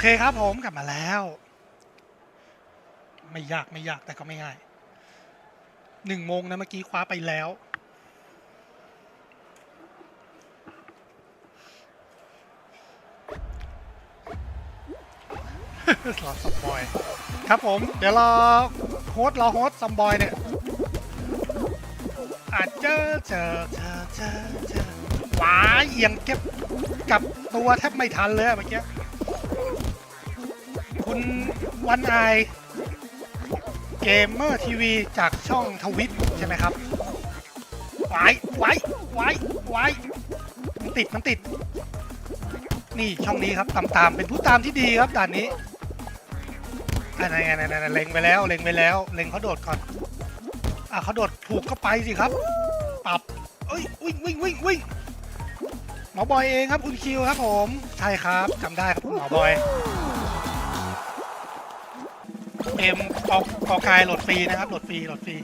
เคครับผมกลับมาแล้ว ไม่ยากไม่ยากแต่ก็ไม่ง่ายหนึ่งโมงนะเมื่อกี้คว้าไปแล้ว รอซัมบอย ครับผม เดี๋ยวรอโฮสรอโฮสซัมบอยเนี่ย อาจเจอเจอเจอเจอเจอหวาเอียงเก็บกับตัวแทบไม่ทันเลยเมื่อกี้ คุณวันไอเกมเมอร์ทีวีจากช่องทวิตใช่ไหมครับไว้ไว้ไว้ไว้มันติดมันติด นี่ช่องนี้ครับตามตามเป็นผู้ตามที่ดีครับด่านนี้อะไรไงไงเล็งไปแล้วเล็งไปแล้วเล็งเขาโดดก่อนอะเขาโดดถูกก็ไปสิครับปรับเอ้ยวิ่งวิ่งวิ่งวิ่งหมอบอยเองครับคุณคิวครับผมใช่ครับจำได้ครับคุณหมอบอย เกมกอกอกายโหลดฟรีนะครับโหลดฟรีโหลดฟรี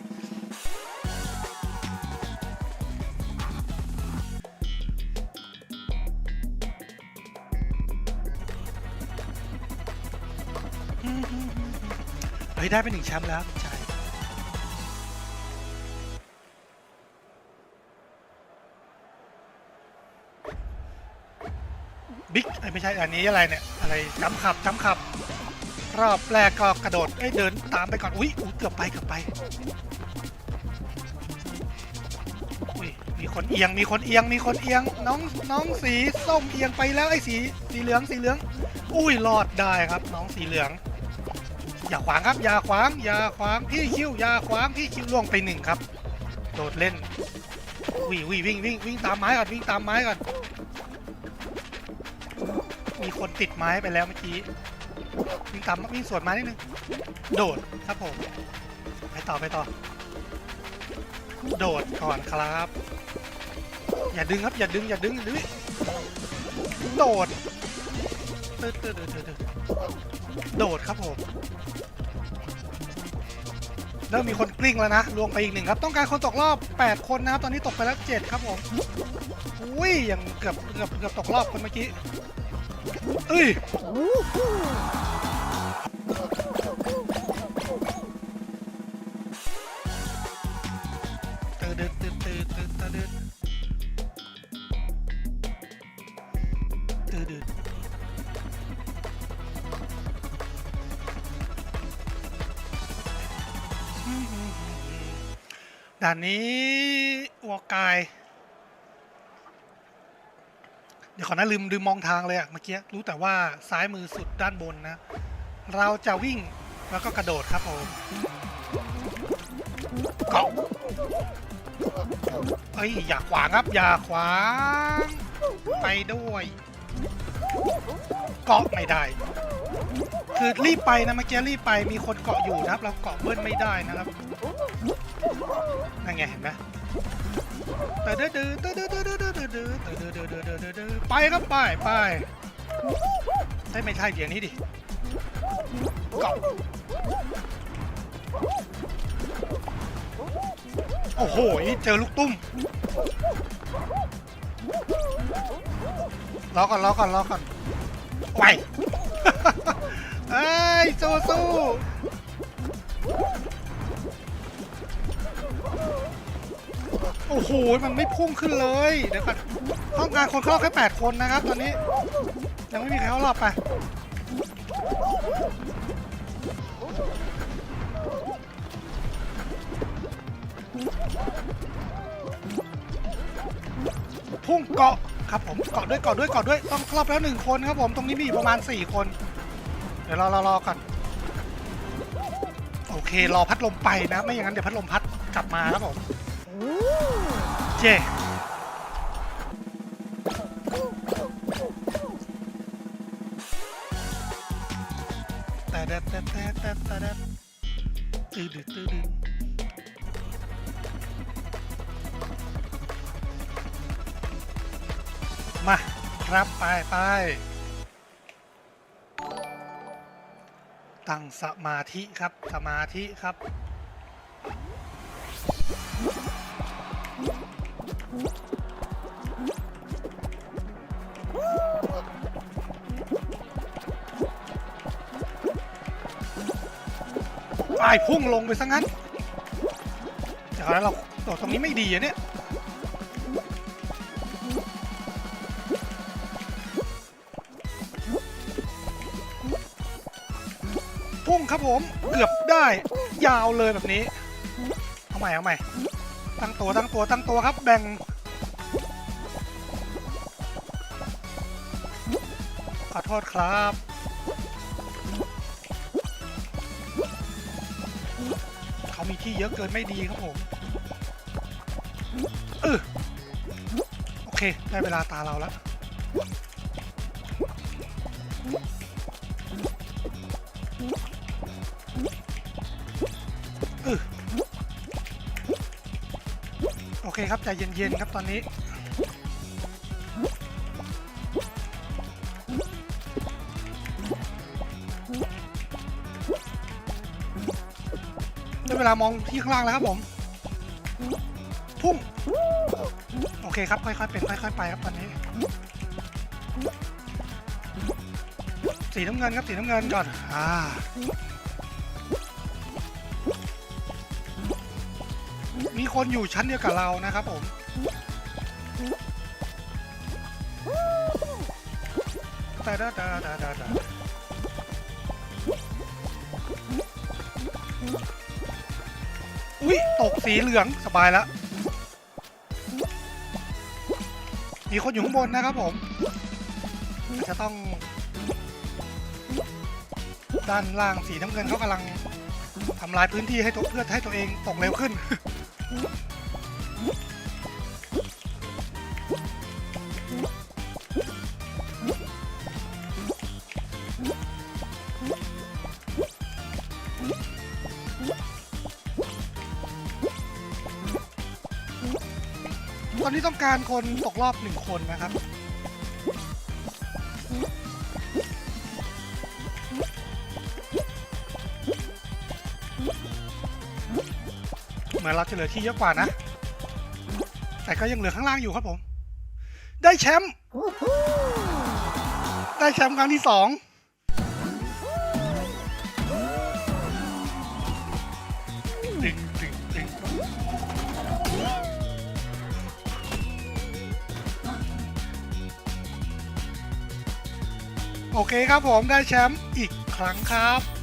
เฮ้ยได้ไปหนึ่งแชมป์แล้วใช่บิ๊กเอ้ไม่ใช่อันนี้อะไรเนี่ย อะไรจำขับจำขับ รอบแรกก็กระโดดเอ้ยเดินตามไปก่อน อุ้ยอุ๊ยเกือบไปเกือบไป อุ้ยมีคนเอียงมีคนเอียงมีคนเอียงน้องน้องสีส้มเอียงไปแล้วไอ้สีสีเหลืองสีเหลือง อุ้ยรอดได้ครับ น้องสีเหลือง อย่าขวางครับอย่าขวางอย่าขวางพี่คิวอย่าขวางพี่คิวล่วงไปหนึ่งครับ โดดเล่นวิ่งวิ่งวิ่งวิ่งวิ่งตามไม้ก่อนวิ่งตามไม้ก่อนมีคนติดไม้ไปแล้วเมื่อกี้ วิ่งตามวิ่งสวนมานิดนึง โดดครับผม ไปต่อไปต่อ โดดก่อนครับ อย่าดึงครับ อย่าดึง อย่าดึงหรือโดดตึ๊ดตึ๊ดตึ๊ดตึ๊ดตึ๊ดโดดครับผมเริ่มมีคนกลิ้งแล้วนะลวงไปอีกหนึ่งครับ ต้องการคนตกรอบ 8 คนนะครับ ตอนนี้ตกไปแล้ว 7 ครับผม อุ้ยยังเกือบเกือบเกือบตกรอบคนเมื่อกี้ เอ้ยตืดตืดตืดตืดตืดตืดตืดด่านนี้วัวกาย เดี๋ยวขอนะลืมลืมมองทางเลยอะเมื่อกี้รู้แต่ว่าซ้ายมือสุดด้านบนนะ เราจะวิ่งแล้วก็กระโดดครับผมเกาะเอ้ยอย่าขวางครับ อย่าขวางไปด้วยเกาะไม่ได้ คือรีบไปนะเมื่อกี้รีบไปมีคนเกาะอยู่นะครับ เราเกาะเบิ้ลไม่ได้นะครับนั่นไงเห็นไหม ไปครับไปไปใช่ไม่ใช่เดี๋ยวนี้ดิเกาะโอ้โหเจอลูกตุ้มรอก่อนรอก่อนรอก่อนไปเอ้ยสู้สู้ อ้โห มันไม่พุ่งขึ้นเลย เดี๋ยวก่อนต้องการคนเข้ารอบแค่8คนนะครับ ตอนนี้ ยังไม่มีใครเข้ารอบไป พุ่งเกาะครับผมเกาะด้วยเกาะด้วยเกาะด้วยต้องครอบแล้วหนึ่งคนครับผมตรงนี้มีอยู่ประมาณ 4 คน เดี๋ยวรอรอรอก่อนโอเครอพัดลมไปนะ ไม่อย่างนั้นเดี๋ยวพัดลมพัดกลับมาครับผม เจแต่แต่แต่แต่แต่แต่ตื้อดื้อตื้อดื้อมารับไปไป ตั้งสมาธิครับ สมาธิครับ วายพุ่งลงไปซะงั้นเดี๋ยวเราโดดตรงนี้ไม่ดีอะเนี่ยพุ่งครับผม เกือบได้ยาวเลยแบบนี้เอาใหม่เอาใหม่ตั้งตัวตั้งตัวตั้งตัวครับแบ่งขอโทษครับ มีที่เยอะเกินไม่ดีครับผมเออโอเค ได้เวลาตาเราแล้วเออโอเคครับใจเย็นๆครับตอนนี้ ได้เวลามองที่ข้างล่างแล้วครับผม พุ่ง โอเคครับ ค่อยๆเป็นค่อยๆไปครับตอนนี้ สีน้ำเงินครับสีน้ำเงินก่อนอ่ามีคนอยู่ชั้นเดียวกับเรานะครับผมแต่ดาดาดาดาดา อุ้ยตกสีเหลืองสบายแล้ว มีคนอยู่ข้างบนนะครับผม จะต้อง ด้านล่างสีน้ำเงินเขากำลังทำลายพื้นที่ให้ตัวเพื่อให้ตัวเองตกเร็วขึ้น อนนี้ต้องการคนตกรอบหนึ่งคนนะครับ เหมือนเราจะเหลือที่เยอะกว่านะ แต่ก็ยังเหลือข้างล่างอยู่ครับผม ได้แชมป์ ได้แชมป์ครั้งที่สองตึงตึงตึง โอเคครับผมได้แชมป์อีกครั้งครับ